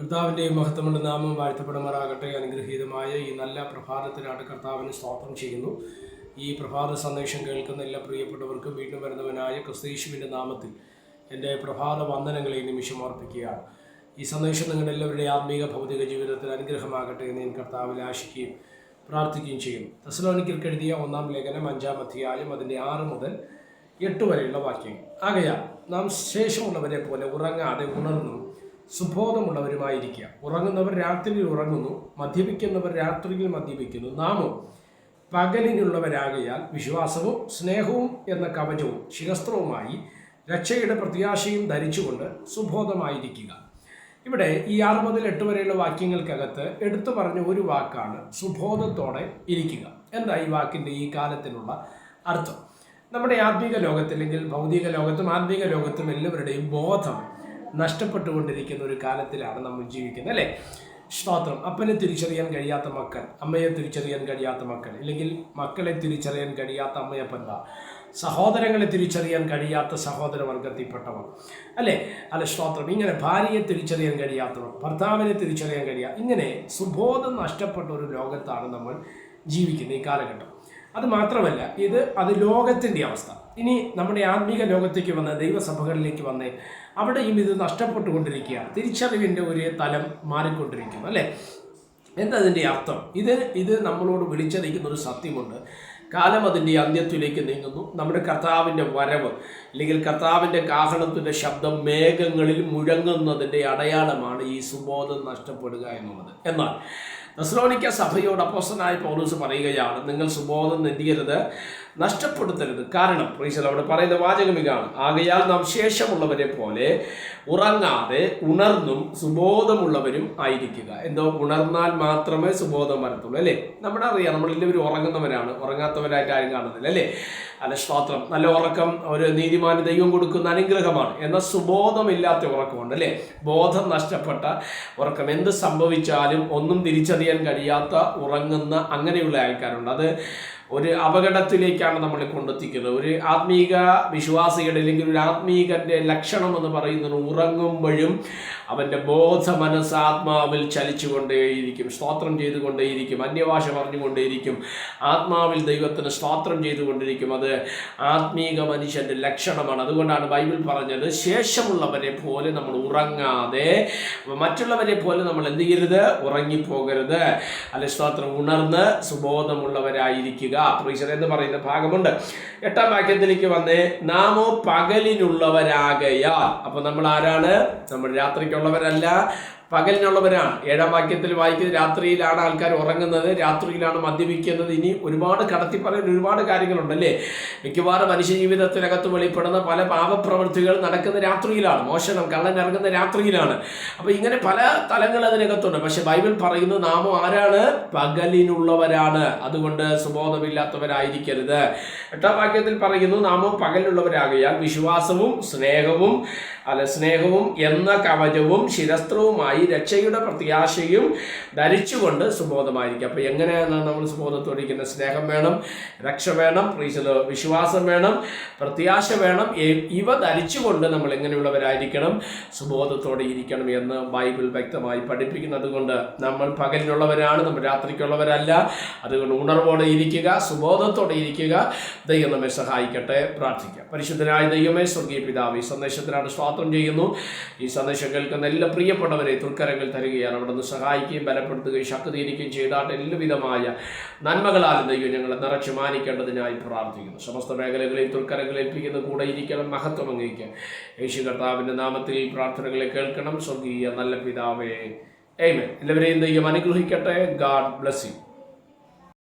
കർത്താവിന്റെയും മഹത്വമുള്ള നാമം വാഴ്ത്തപ്പെടുമാറാകട്ടെ. അനുഗ്രഹീതമായ ഈ നല്ല പ്രഭാതത്തിലാണ് കർത്താവിന് സ്തോത്രം ചെയ്യുന്നു. ഈ പ്രഭാത സന്ദേശം കേൾക്കുന്ന എല്ലാ പ്രിയപ്പെട്ടവർക്കും വീണ്ടും വരുന്നവനായ ക്രിസ്തീശുവിന്റെ നാമത്തിൽ എന്റെ പ്രഭാത വന്ദനങ്ങളെ നിമിഷം അർപ്പിക്കുകയാണ്. ഈ സന്ദേശം നിങ്ങളുടെ എല്ലാവരുടെയും ആത്മീക ഭൗതിക ജീവിതത്തിൽ അനുഗ്രഹമാകട്ടെ എന്ന് ഞാൻ കർത്താവിൽ ആശിക്കുകയും പ്രാർത്ഥിക്കുകയും ചെയ്യും തെസലോനിക്കർക്ക് എഴുതിയ ഒന്നാം ലേഖനം അഞ്ചാം അധ്യായം അതിന്റെ ആറ് മുതൽ എട്ട് വരെയുള്ള വാക്യങ്ങൾ ആകയാൽ നാം ശേഷമുള്ളവരെ പോലെ ഉറങ്ങാതെ ഉണർന്നും സുബോധമുള്ളവരുമായിരിക്കുക. ഉറങ്ങുന്നവർ രാത്രിയിൽ ഉറങ്ങുന്നു മദ്യപിക്കുന്നവർ രാത്രിയിൽ മദ്യപിക്കുന്നു. നാമോ പകലിനുള്ളവരാകയാൽ വിശ്വാസവും സ്നേഹവും എന്ന കവചവും ശിരസ്ത്രവുമായി രക്ഷയുടെ പ്രത്യാശയും ധരിച്ചുകൊണ്ട് സുബോധമായിരിക്കുക. ഇവിടെ ഈ ആറ് മുതൽ എട്ട് വരെയുള്ള വാക്യങ്ങൾക്കകത്ത് എടുത്തു പറഞ്ഞ ഒരു വാക്കാണ് സുബോധത്തോടെ ഇരിക്കുക. എന്താ ഈ വാക്കിന്റെ ഈ കാലത്തിനുള്ള അർത്ഥം? നമ്മുടെ ആത്മീക ലോകത്തില്ലെങ്കിൽ ഭൗതിക ലോകത്തും ആത്മീക ലോകത്തും എല്ലാവരുടെയും ബോധം നഷ്ടപ്പെട്ടുകൊണ്ടിരിക്കുന്ന ഒരു കാലത്തിലാണ് നമ്മൾ ജീവിക്കുന്നത് അല്ലേ? സ്തോത്രം അപ്പനെ തിരിച്ചറിയാൻ കഴിയാത്ത മക്കൾ. അമ്മയെ തിരിച്ചറിയാൻ കഴിയാത്ത മക്കൾ. അല്ലെങ്കിൽ മക്കളെ തിരിച്ചറിയാൻ കഴിയാത്ത അമ്മയപ്പന്ത സഹോദരങ്ങളെ തിരിച്ചറിയാൻ കഴിയാത്ത സഹോദര വർഗത്തിൽപ്പെട്ടവർ അല്ലേ? അല്ല സ്തോത്രം ഇങ്ങനെ ഭാര്യയെ തിരിച്ചറിയാൻ കഴിയാത്തവർ ഭർത്താവിനെ തിരിച്ചറിയാൻ കഴിയാ ഇങ്ങനെ സുബോധം നഷ്ടപ്പെട്ട ഒരു ലോകത്താണ് നമ്മൾ ജീവിക്കുന്നത് ഈ കാലഘട്ടം. അത് മാത്രമല്ല ഇത് അത് ലോകത്തിന്റെ അവസ്ഥ. ഇനി നമ്മുടെ ആത്മീക ലോകത്തേക്ക് വന്ന് ദൈവസഭകളിലേക്ക് വന്ന് അവിടെയും ഇത് നഷ്ടപ്പെട്ടുകൊണ്ടിരിക്കുകയാണ്. തിരിച്ചറിവിന്റെ ഒരു തലം മാറിക്കൊണ്ടിരിക്കുന്നു അല്ലേ? എന്താ അതിന്റെ അർത്ഥം? ഇത് ഇത് നമ്മളോട് വിളിച്ചറിയിക്കുന്ന ഒരു സത്യമുണ്ട്. കാലം അതിന്റെ അന്ത്യത്തിലേക്ക് നീങ്ങുന്നു. നമ്മുടെ കർത്താവിന്റെ വരവ് അല്ലെങ്കിൽ കർത്താവിന്റെ കാഹളത്തിന്റെ ശബ്ദം മേഘങ്ങളിൽ മുഴങ്ങുന്നതിന്റെ അടയാളമാണ് ഈ സുബോധം നഷ്ടപ്പെടുക എന്നുള്ളത്. എന്നാൽ നസ്ലോണിക്ക സഭയോട് അപ്പോസനായ പൗലൂസ് പറയുകയാണ് നിങ്ങൾ സുബോധം നെന്തിയരുത് നഷ്ടപ്പെടുത്തരുത്. കാരണം പ്രീശൽ അവിടെ പറയുന്ന വാചകം ഇതാണ്. ആകയാൽ നാം ശേഷമുള്ളവരെ പോലെ ഉറങ്ങാതെ ഉണർന്നും സുബോധമുള്ളവരും ആയിരിക്കുക. എന്തോ ഉണർന്നാൽ മാത്രമേ സുബോധം വരത്തുള്ളൂ അല്ലേ? നമ്മുടെ അറിയാം നമ്മളെല്ലാവരും ഉറങ്ങുന്നവരാണ്. ഉറങ്ങാത്തവരായിട്ട് ആരും കാണുന്നില്ല അല്ലേ? അല്ല സ്തോത്രം. നല്ല ഉറക്കം ഒരു നീതിമാന് ദൈവം കൊടുക്കുന്ന അനുഗ്രഹമാണ്. എന്നാൽ സുബോധമില്ലാത്ത ഉറക്കമുണ്ട് അല്ലേ? ബോധം നഷ്ടപ്പെട്ട ഉറക്കം. എന്ത് സംഭവിച്ചാലും ഒന്നും തിരിച്ചറിയാൻ കഴിയാത്ത ഉറങ്ങുന്ന അങ്ങനെയുള്ള ആൾക്കാരുണ്ട്. അത് ഒരു അപകടത്തിലേക്കാണ് നമ്മളെ കൊണ്ടെത്തിക്കുന്നത്. ഒരു ആത്മീക വിശ്വാസികളുടെ അല്ലെങ്കിൽ ഒരു ആത്മീകന്റെ ലക്ഷണം എന്ന് പറയുന്നത് ഉറങ്ങുമ്പോഴും അവന്റെ ബോധ മനസ്സ് ആത്മാവിൽ ചലിച്ചുകൊണ്ടേയിരിക്കും. സ്തോത്രം ചെയ്തുകൊണ്ടേയിരിക്കും. അന്യഭാഷ പറഞ്ഞുകൊണ്ടേയിരിക്കും. ആത്മാവിൽ ദൈവത്തിന് സ്തോത്രം ചെയ്തുകൊണ്ടിരിക്കും. അത് ആത്മീക മനുഷ്യന്റെ ലക്ഷണമാണ്. അതുകൊണ്ടാണ് ബൈബിൾ പറഞ്ഞത് ശേഷമുള്ളവരെ പോലെ നമ്മൾ ഉറങ്ങാതെ മറ്റുള്ളവരെ പോലെ നമ്മൾ എന്ത് ചെയ്യരുത്? ഉറങ്ങിപ്പോകരുത്. അല്ലെ സ്തോത്രം. ഉണർന്ന് സുബോധമുള്ളവരായിരിക്കുക. പ്രീശർ എന്ന് പറയുന്ന ഭാഗമുണ്ട്. എട്ടാം വാക്യത്തിലേക്ക് വന്നേ നാമോ പകലിനുള്ളവരാകയാൽ. അപ്പൊ നമ്മൾ ആരാണ്? നമ്മൾ രാത്രിക്കുള്ളവരല്ല. പകലിനുള്ളവരാണ്. ഏഴാം വാക്യത്തിൽ വായിക്കുന്നത് രാത്രിയിലാണ് ആൾക്കാർ ഉറങ്ങുന്നത് രാത്രിയിലാണ് മദ്യപിക്കുന്നത്. ഇനി ഒരുപാട് കടത്തി പറയാൻ ഒരുപാട് കാര്യങ്ങളുണ്ട് അല്ലേ? മിക്കവാറും മനുഷ്യ ജീവിതത്തിനകത്ത് വെളിപ്പെടുന്ന പല പാപപ്രവൃത്തികൾ നടക്കുന്ന രാത്രിയിലാണ്. മോഷണം കള്ളൻ ഇറങ്ങുന്ന രാത്രിയിലാണ്. അപ്പോൾ ഇങ്ങനെ പല തലങ്ങൾ അതിനകത്തുണ്ട്. പക്ഷെ ബൈബിൾ പറയുന്നു നാമം ആരാണ്? പകലിനുള്ളവരാണ്. അതുകൊണ്ട് സുബോധമില്ലാത്തവരായിരിക്കരുത്. എട്ടാം വാക്യത്തിൽ പറയുന്നു നാമം പകലുള്ളവരാകയാൽ വിശ്വാസവും സ്നേഹവും അല്ല സ്നേഹവും എന്ന കവചവും ശിരസ്ത്രവുമായി രക്ഷയുടെ പ്രത്യാശയും ധരിച്ചുകൊണ്ട് സുബോധമായിരിക്കും. അപ്പോൾ എങ്ങനെയാണ് നമ്മൾ സുബോധത്തോടിക്കുന്നത് സ്നേഹം വേണം രക്ഷ വേണം പ്രീശൽ വിശ്വാസം വേണം പ്രത്യാശ വേണം ഇവ ധരിച്ചുകൊണ്ട് നമ്മൾ എങ്ങനെയുള്ളവരായിരിക്കണം സുബോധത്തോടെ ഇരിക്കണം എന്ന് ബൈബിൾ വ്യക്തമായി പഠിപ്പിക്കുന്നത് കൊണ്ട് നമ്മൾ പകലിനുള്ളവരാണ് നമ്മൾ രാത്രിക്കുള്ളവരല്ല. അതുകൊണ്ട് ഉണർവോടെ ഇരിക്കുക സുബോധത്തോടെ ഇരിക്കുക ദൈവം നമ്മെ സഹായിക്കട്ടെ പ്രാർത്ഥിക്കാം. പരിശുദ്ധനായ ദൈവമേ സ്വർഗീയ പിതാവ് ഈ സന്ദേശത്തിനാണ് സ്വാതന്ത്ര്യം ചെയ്യുന്നു. ഈ സന്ദേശം കേൾക്കുന്ന എല്ലാ പ്രിയപ്പെട്ടവരെ തുർക്കരങ്ങൾ തരികയാണ്. അവിടെ നിന്ന് സഹായിക്കുകയും ബലപ്പെടുത്തുകയും ശക്തീകരിക്കുകയും ചെയ്താട്ട് എല്ലാവിധമായ നന്മകളാലും ദൈവം ഞങ്ങളെ നിറച്ചു മാനിക്കേണ്ടതിനായി പ്രാർത്ഥിക്കുന്നു. സമസ്ത മേഖലകളിൽ തൃക്കരങ്ങൾ ഏൽപ്പിക്കുന്ന കൂടെ ഇരിക്കണം മഹത്വം അംഗീകരിക്കാം യേശു കർത്താവിന്റെ നാമത്തിൽ പ്രാർത്ഥനകളെ കേൾക്കണം. സ്വർഗീയ നല്ല പിതാവേ. എയ്മേ എല്ലാവരെയും ദൈവം അനുഗ്രഹിക്കട്ടെ. God bless you